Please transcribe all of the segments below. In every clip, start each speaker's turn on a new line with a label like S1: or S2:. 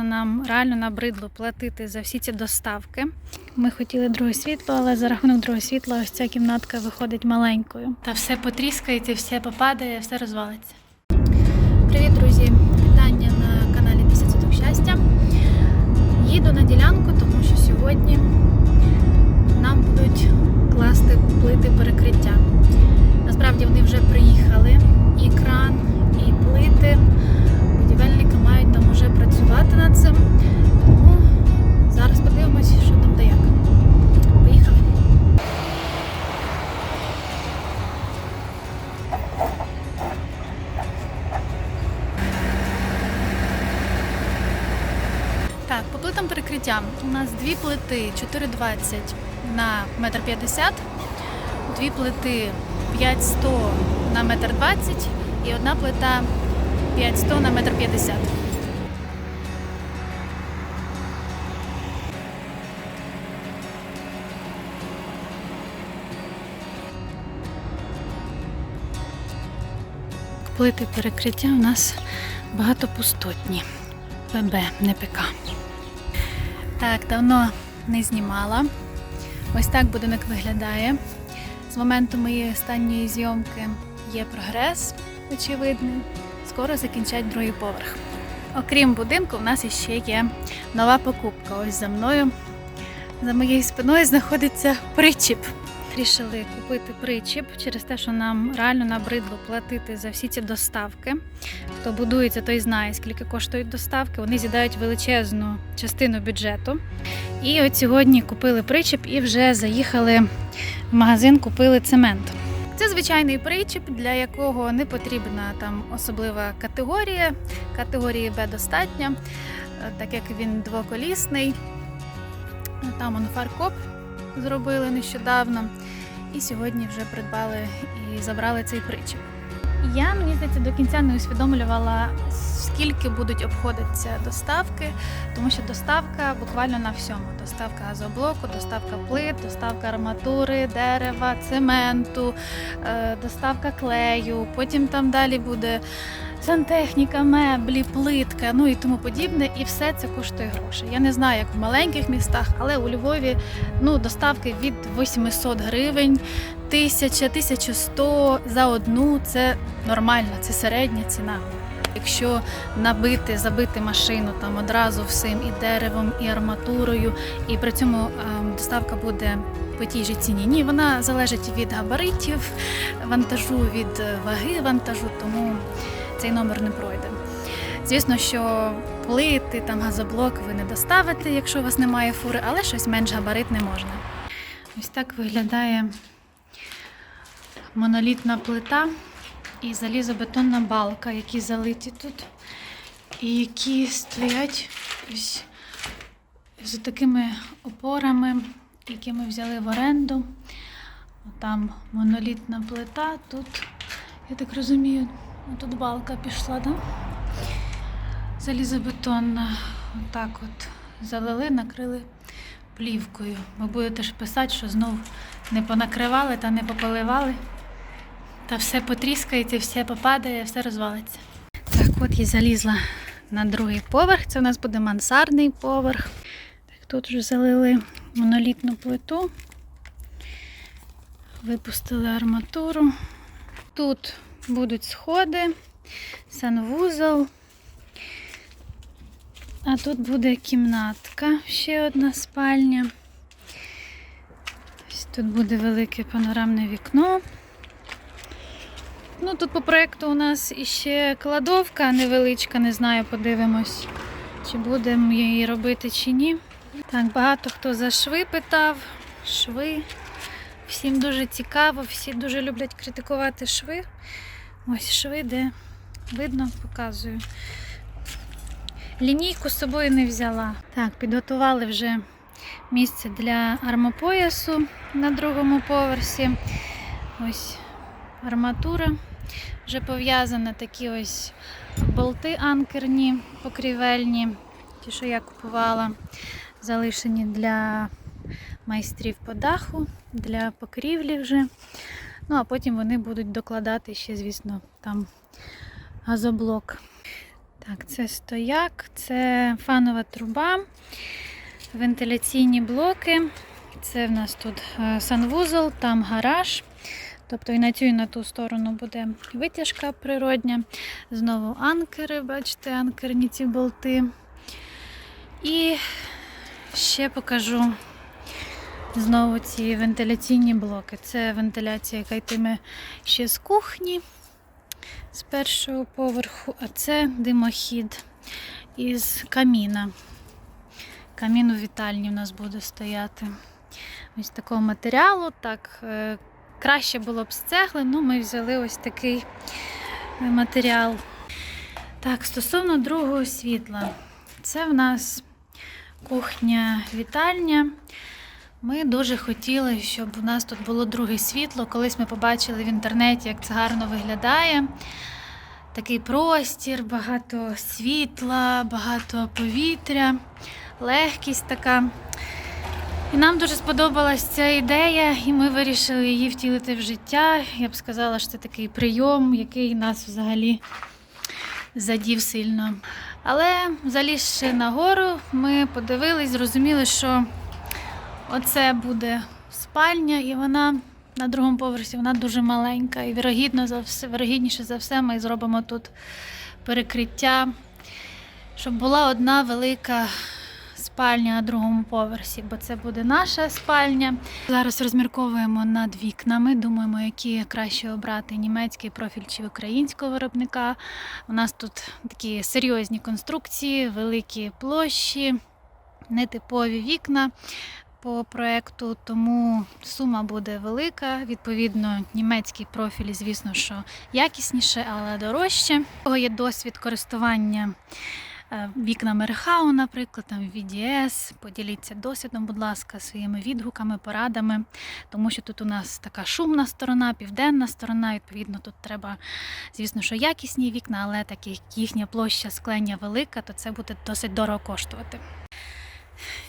S1: Нам реально набридло платити за всі ці доставки. Ми хотіли друге світло, але за рахунок другого світла ось ця кімнатка виходить маленькою. Та все потріскається, все попадає, все розвалиться. Привіт, друзі! Вітання на каналі 10 Соток щастя. Їду на ділянку, тому що сьогодні нам будуть класти плити перекриття. Насправді вони вже приїхали. І кран, Плитам перекриття. У нас дві плити 4,20 на 1,50 м, дві плити 5,100 на 1,20 м і одна плита 5,100 на 1,50 м. Плити перекриття у нас багатопустотні. ПБ, не ПК. Так, давно не знімала. Ось так будинок виглядає. З моменту моєї останньої зйомки є прогрес, очевидний. Скоро закінчать другий поверх. Окрім будинку, в нас іще є нова покупка. Ось за мною, за моєю спиною знаходиться причіп. Рішили купити причіп через те, що нам реально набридло платити за всі ці доставки. Хто будується, той знає, скільки коштують доставки. Вони з'їдають величезну частину бюджету. І от сьогодні купили причіп і вже заїхали в магазин, купили цемент. Це звичайний причіп, для якого не потрібна там особлива категорія. Категорії Б достатньо, так як він двоколісний. Там он фаркоп зробили нещодавно. І сьогодні вже придбали і забрали цей причіп. Я мені здається до кінця не усвідомлювала, скільки будуть обходитися доставки, тому що доставка буквально на всьому: доставка газоблоку, доставка плит, доставка арматури, дерева, цементу, е, доставка клею. Потім там далі буде сантехніка, меблі, плитка, ну і тому подібне. І все це коштує грошей. Я не знаю, як в маленьких містах, але у Львові ну, доставки від 800 гривень. 1000, 1100 за одну це нормально, це середня ціна. Якщо набити, забити машину там одразу всім і деревом, і арматурою, і при цьому ем, доставка буде по тій же ціні. Ні, вона залежить від габаритів вантажу, від е, ваги вантажу, тому цей номер не пройде. Звісно, що плити, там газоблок ви не доставите, якщо у вас немає фури, але щось менш габаритне можна. Ось так виглядає монолітна плита і залізобетонна балка, які залиті тут, і які стоять ось з такими опорами, які ми взяли в оренду. Там монолітна плита, тут, я так розумію, тут балка пішла, да? Залізобетонна. Отак от залили, накрили плівкою. Ви будете ж писати, що знов не понакривали та не пополивали. Та все потріскається, все попадає, все розвалиться. Так, от я залізла на другий поверх. Це у нас буде мансардний поверх. Так, тут вже залили монолітну плиту. Випустили арматуру. Тут будуть сходи, санвузол. А тут буде кімнатка, ще одна спальня. Ось тут буде велике панорамне вікно. Ну, тут по проєкту у нас іще кладовка невеличка, не знаю, подивимось, чи будемо її робити чи ні. Так, багато хто за шви питав. Шви. Всім дуже цікаво, всі дуже люблять критикувати шви. Ось шви, де видно, показую. Лінійку з собою не взяла. Так, підготували вже місце для армопоясу на другому поверсі. Ось арматура вже пов'язана, такі ось болти анкерні, покрівельні, ті, що я купувала, залишені для майстрів по даху, для покрівлі вже. Ну, а потім вони будуть докладати ще, звісно, там газоблок. Так, це стояк, це фанова труба, вентиляційні блоки. Це в нас тут е, санвузол, там гараж. Тобто і на цю, і на ту сторону буде витяжка природня. Знову анкери, бачите, анкерні ці болти. І ще покажу знову ці вентиляційні блоки. Це вентиляція, яка йтиме ще з кухні з першого поверху, а це димохід із каміна. Камін у вітальні в нас буде стояти. Ось такого матеріалу. Так, е, краще було б з цегли, ну ми взяли ось такий е, матеріал. Так, стосовно другого світла, це в нас кухня-вітальня. Ми дуже хотіли, щоб у нас тут було друге світло. Колись ми побачили в інтернеті, як це гарно виглядає. Такий простір, багато світла, багато повітря, легкість така. І нам дуже сподобалась ця ідея, і ми вирішили її втілити в життя. Я б сказала, що це такий прийом, який нас взагалі задів сильно. Але залізши нагору, ми подивились, зрозуміли, що оце буде спальня, і вона на другому поверсі вона дуже маленька. І вірогідно за все, вірогідніше за все, ми зробимо тут перекриття, щоб була одна велика спальня на другому поверсі, бо це буде наша спальня. Зараз розмірковуємо над вікнами. Думаємо, які краще обрати німецький профіль чи українського виробника. У нас тут такі серйозні конструкції, великі площі, нетипові вікна по проекту, тому сума буде велика. Відповідно, німецький профіль, звісно, що якісніше, але дорожче. У кого є досвід користування е, вікнами Рехау, наприклад, там VDS. Поділіться досвідом, будь ласка, своїми відгуками, порадами, тому що тут у нас така шумна сторона, південна сторона. Відповідно, тут треба, звісно, що якісні вікна, але так як їхня площа склення велика, то це буде досить дорого коштувати.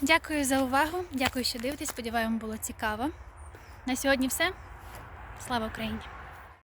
S1: Дякую за увагу. Дякую, що дивитесь. Сподіваюся, було цікаво. На сьогодні все. Слава Україні!